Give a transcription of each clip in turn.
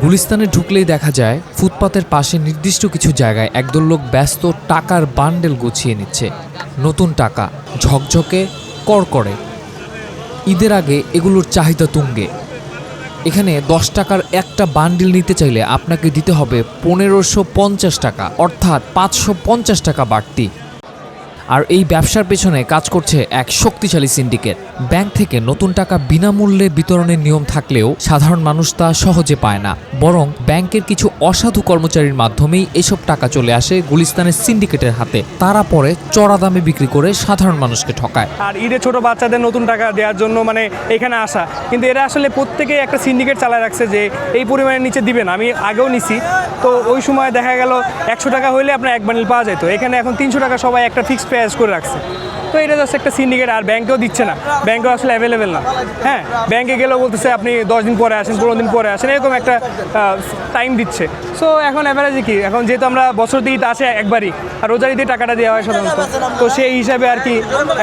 গুলিস্তানে ঢুকলেই দেখা যায়, ফুটপাতের পাশে নির্দিষ্ট কিছু জায়গায় একদল লোক ব্যস্ত টাকার বান্ডেল গুছিয়ে নিচ্ছে। নতুন টাকা, ঝকঝকে করকরে ঈদের আগে এগুলোর চাহিদা তুঙ্গে। এখানে দশ টাকার একটা বান্ডিল নিতে চাইলে আপনাকে দিতে হবে পনেরোশো পঞ্চাশ টাকা, অর্থাৎ পাঁচশো পঞ্চাশ টাকা বাড়তি। আর এই ব্যবসার পেছনে কাজ করছে এক শক্তিশালী সিন্ডিকেট। ব্যাংক থেকে নতুন টাকা বিনামূল্যে বিতরণের নিয়ম থাকলেও সাধারণ মানুষ তা সহজে পায় না। বরং ব্যাংকের কিছু অসাধু কর্মচারীর মাধ্যমেই এসব টাকা চলে আসে গুলিস্তানের সিন্ডিকেটের হাতে। তারা পরে চড়া দামে বিক্রি করে সাধারণ মানুষকে ঠকায়। আর ঈদে ছোট বাচ্চাদের নতুন টাকা দেওয়ার জন্য মানে এখানে আসা। কিন্তু এরা আসলে প্রত্যেকেই একটা সিন্ডিকেট চালায় রাখছে যে এই পরিমাণের নিচে দিবেন, আমি আগেও নিছি। তো ওই সময় দেখা গেল একশো টাকা হইলে আপনার এক বান্ডিল পাওয়া যেত এখানে এখন তিনশো টাকা সবাই একটা ফিক্সড প্রাইস করে রাখছে। তো এটা জাস্ট একটা সিন্ডিকেট আর ব্যাংকেও দিচ্ছে না। ব্যাংকেও আসলে অ্যাভেলেবেল না। হ্যাঁ ব্যাংকে গেলেও বলতেছে আপনি দশ দিন পরে আসেন পনেরো দিন পরে আসেন। এরকম একটা টাইম দিচ্ছে। সো এখন অ্যাভারেজে কি? এখন যেহেতু আমরা বছর দিয়ে আসে একবারই আর রোজার ঈদে টাকাটা দেওয়া হয় সাধারণত। তো সেই হিসাবে আর কি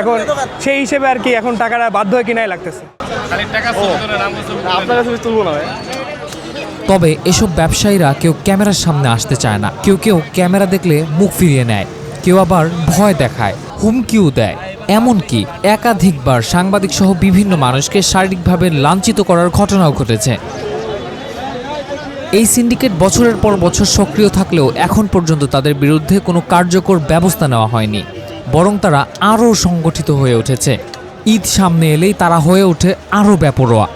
এখন সেই হিসেবে আর কি এখন টাকাটা বাধ্য হয়ে কিনাই লাগতেছে। আপনার কাছে তুলবো না ভাই। তবে এসব ব্যবসায়ীরা কেউ ক্যামেরার সামনে আসতে চায় না। কেউ কেউ ক্যামেরা দেখলে মুখ ফিরিয়ে নেয়। কেউ আবার ভয় দেখায়, হুমকিও দেয়। এমনকি একাধিকবার সাংবাদিক সহ বিভিন্ন মানুষকে শারীরিকভাবে লাঞ্ছিত করার ঘটনাও ঘটেছে। এই সিন্ডিকেট বছরের পর বছর সক্রিয় থাকলেও এখন পর্যন্ত তাদের বিরুদ্ধে কোনো কার্যকর ব্যবস্থা নেওয়া হয়নি, বরং তারা আরও সংগঠিত হয়ে উঠেছে। ঈদ সামনে এলেই তারা হয়ে ওঠে আরও ব্যাপরোয়া